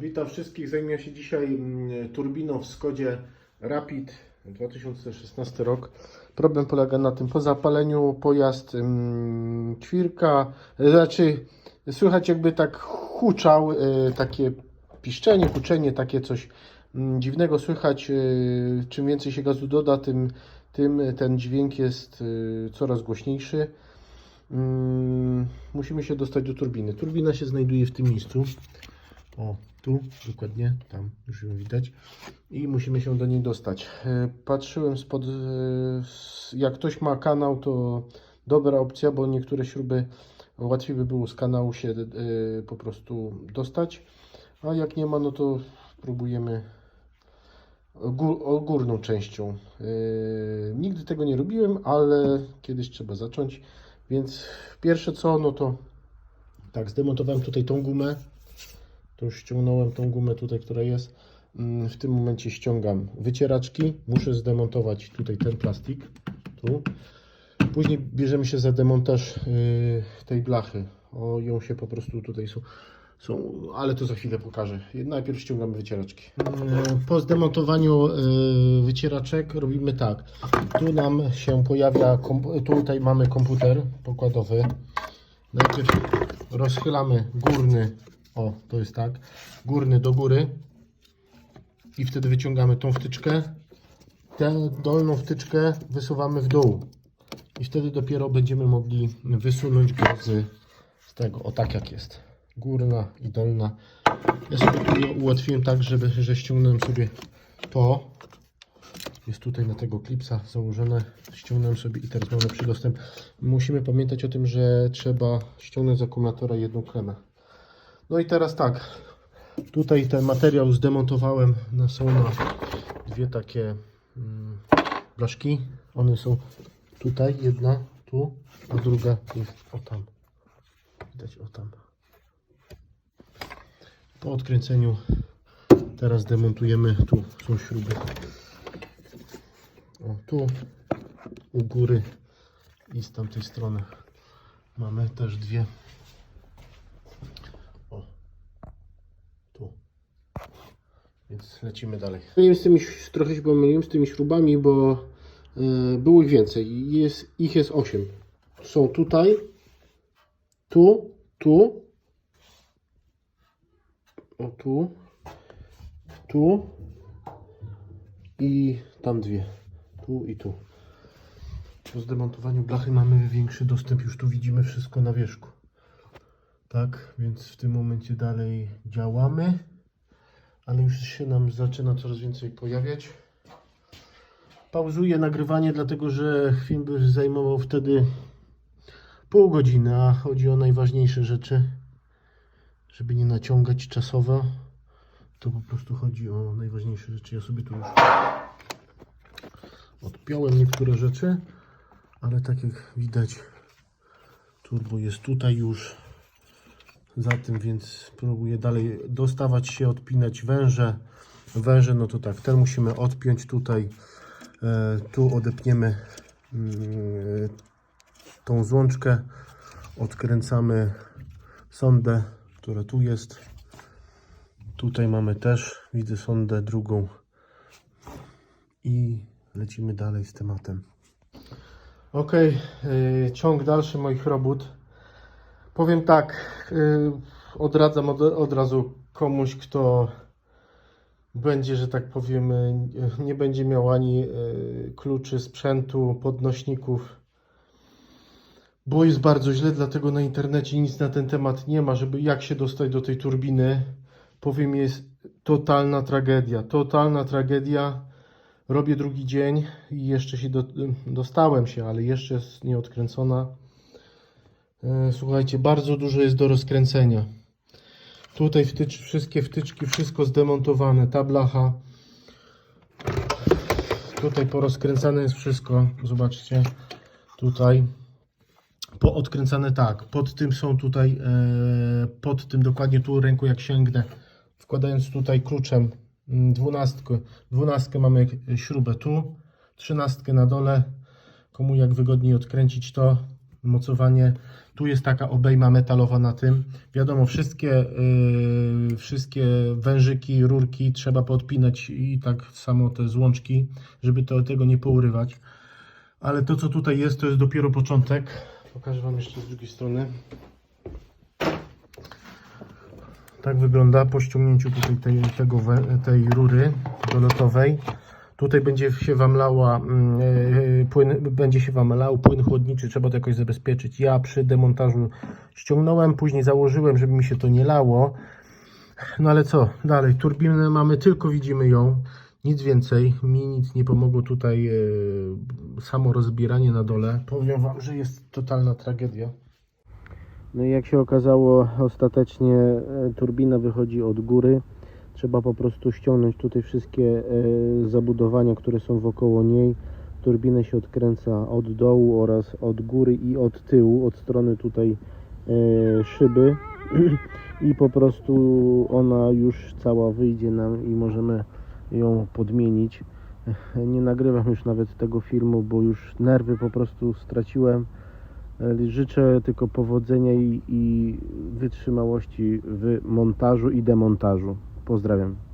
Witam wszystkich. Zajmuję się dzisiaj mm, turbiną w Skodzie Rapid 2016 rok. Problem polega na tym, po zapaleniu pojazd mm, ćwirka, znaczy słychać jakby tak huczał, e, takie piszczenie, huczenie, takie coś mm, dziwnego słychać. e, Czym więcej się gazu doda, tym, tym ten dźwięk jest e, coraz głośniejszy. Mm, Musimy się dostać do turbiny. Turbina się znajduje w tym miejscu. O, tu, dokładnie, tam już ją widać. I musimy się do niej dostać. E, Patrzyłem spod, e, jak ktoś ma kanał, to dobra opcja, bo niektóre śruby łatwiej by było z kanału się e, po prostu dostać. A jak nie ma, no to próbujemy gó- górną częścią. Nigdy tego nie robiłem, ale kiedyś trzeba zacząć. Więc pierwsze co, no to tak, zdemontowałem tutaj tą gumę. To już ściągnąłem tą gumę tutaj, która jest. Mm, W tym momencie ściągam wycieraczki. Muszę zdemontować tutaj ten plastik. Tu. Później bierzemy się za demontaż yy, tej blachy. O, ją się po prostu tutaj są, są, ale to za chwilę pokażę. Najpierw ściągamy wycieraczki. Yy, Po zdemontowaniu yy, wycieraczek robimy tak. Tu nam się pojawia, tutaj mamy komputer pokładowy. Najpierw rozchylamy górny, o to jest tak, górny do góry i wtedy wyciągamy tą wtyczkę. Tę dolną wtyczkę wysuwamy w dół i wtedy dopiero będziemy mogli wysunąć go z, tego, o tak jak jest. Górna i dolna. Ja sobie je ułatwiłem tak, żeby, że ściągnąłem sobie to. Jest tutaj na tego klipsa założone. Ściągnąłem sobie i teraz mamy lepszy dostęp. Musimy pamiętać o tym, że trzeba ściągnąć z akumulatora jedną klemę. No i teraz tak. Tutaj ten materiał zdemontowałem. Na, są na dwie takie mm, blaszki. One są tutaj, jedna tu, a druga jest o tam. Widać o tam. Po odkręceniu teraz demontujemy. Tu są śruby. O, tu u góry i z tamtej strony mamy też dwie. O, tu. Więc lecimy dalej. Z tymi, trochę się pomyliłem z tymi śrubami, bo y, było ich więcej. Jest, ich jest 8. Są tutaj, tu, tu, o tu, tu i tam dwie. Tu i tu. Po zdemontowaniu blachy mamy większy dostęp, już tu widzimy wszystko na wierzchu. Tak, więc w tym momencie dalej działamy, ale już się nam zaczyna coraz więcej pojawiać. Pauzuję nagrywanie, dlatego że film by zajmował wtedy pół godziny, a chodzi o najważniejsze rzeczy, żeby nie naciągać czasowo. To po prostu chodzi o najważniejsze rzeczy. Ja sobie tu już odpiąłem niektóre rzeczy, ale tak jak widać, turbo jest tutaj już za tym, więc próbuję dalej dostawać się, odpinać węże. Węże, no to tak, ten musimy odpiąć tutaj. E, tu odepniemy mm, tą złączkę, odkręcamy sondę, która tu jest. Tutaj mamy też, widzę sondę drugą i lecimy dalej z tematem. Ok, ciąg dalszy moich robót. Powiem tak, y, odradzam od, od razu komuś, kto będzie, że tak powiem, nie będzie miał ani y, kluczy sprzętu, podnośników, bo jest bardzo źle, dlatego na internecie nic na ten temat nie ma, żeby jak się dostać do tej turbiny. Powiem, jest totalna tragedia, totalna tragedia. Robię drugi dzień i jeszcze się do, dostałem się, ale jeszcze jest nieodkręcona. E, Słuchajcie, bardzo dużo jest do rozkręcenia. Tutaj wtycz, wszystkie wtyczki, wszystko zdemontowane. Ta blacha. Tutaj porozkręcane jest wszystko. Zobaczcie. Tutaj. Poodkręcane tak. Pod tym są tutaj, e, pod tym dokładnie tu ręką jak sięgnę. Wkładając tutaj kluczem mm, dwunastkę. Dwunastkę mamy śrubę tu. Trzynastkę na dole. Komu jak wygodniej odkręcić to mocowanie. Tu jest taka obejma metalowa na tym. Wiadomo, wszystkie, yy, wszystkie wężyki, rurki trzeba podpinać i tak samo te złączki, żeby to, tego nie pourywać. Ale to, co tutaj jest, to jest dopiero początek. Pokażę Wam jeszcze z drugiej strony. Tak wygląda po ściągnięciu tutaj tej, tego, tej rury dolotowej. Tutaj będzie się Wam lała mm, e, płyn, będzie się Wam lał płyn chłodniczy, trzeba to jakoś zabezpieczyć. Ja przy demontażu ściągnąłem, później założyłem, żeby mi się to nie lało. No ale co, dalej, turbinę mamy, tylko widzimy ją, nic więcej. Mi nic nie pomogło tutaj e, samo rozbieranie na dole. Powiem Wam, że jest totalna tragedia. No i jak się okazało, ostatecznie e, turbina wychodzi od góry. Trzeba po prostu ściągnąć tutaj wszystkie e, zabudowania, które są wokoło niej. Turbinę się odkręca od dołu oraz od góry i od tyłu, od strony tutaj e, szyby. I po prostu ona już cała wyjdzie nam i możemy ją podmienić. Nie nagrywam już nawet tego filmu, bo już nerwy po prostu straciłem. E, Życzę tylko powodzenia i, i wytrzymałości w montażu i demontażu. Pozdrawiam.